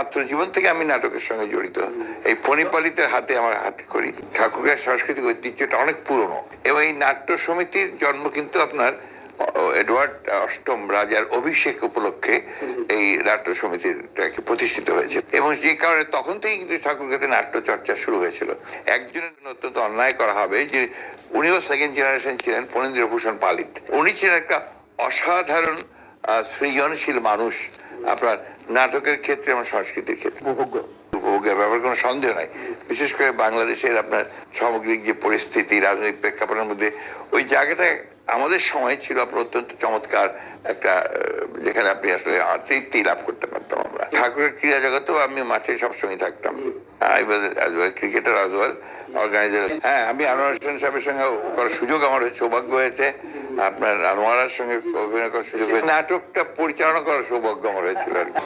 ছাত্র জীবন থেকে আমি নাটকের সঙ্গে জড়িত। এই ফণিপালিতের হাতে আমার হাতে করি। ঠাকুরের সাংস্কৃতিক ঐতিহ্যটা অনেক পুরনো। এবং এই নাট্য সমিতির জন্ম কিন্তু আপনার এডওয়ার্ড অষ্টম রাজার অভিষেক উপলক্ষে এই নাট্য প্রতিষ্ঠিত হয়েছে। এবং যে কারণে তখন থেকেই কিন্তু নাট্য চর্চা শুরু হয়েছিল। একজনের অত্যন্ত অন্যায় করা হবে যে, উনিও সেকেন্ড জেনারেশন ছিলেন ফণীন্দ্র ভূষণ পালিত। উনি ছিলেন একটা অসাধারণ সৃজনশীল মানুষ। আপনার নাটকের ক্ষেত্রে আমার সংস্কৃতির ক্ষেত্রে। উপভোগ্য। উপভোগের ব্যাপারে কোনো সন্দেহ নাই। বিশেষ করে বাংলাদেশের আপনার সামগ্রিক যে পরিস্থিতি রাজনৈতিক প্রেক্ষাপটের মধ্যে ওই জায়গাটা আমাদের সময় ছিল আপনার অত্যন্ত চমৎকার একটা যেখানে আপনি আসলে তৃপ্তি লাভ করতে পারতাম। ঠাকুরের ক্রীড়া জগতেও আমি মাঠে সবসময় থাকতাম। I was cricketer as well organiser হ্যাঁ আমি আনোয়ার হোসেন সাহেবের সঙ্গে করার সুযোগ আমার হয়েছে সৌভাগ্য হয়েছে। আপনার আনোয়ারের সঙ্গে অভিনয় করার সুযোগ হয়েছে। নাটকটা পরিচালনা করার সৌভাগ্য আমার হয়েছিল আর কি।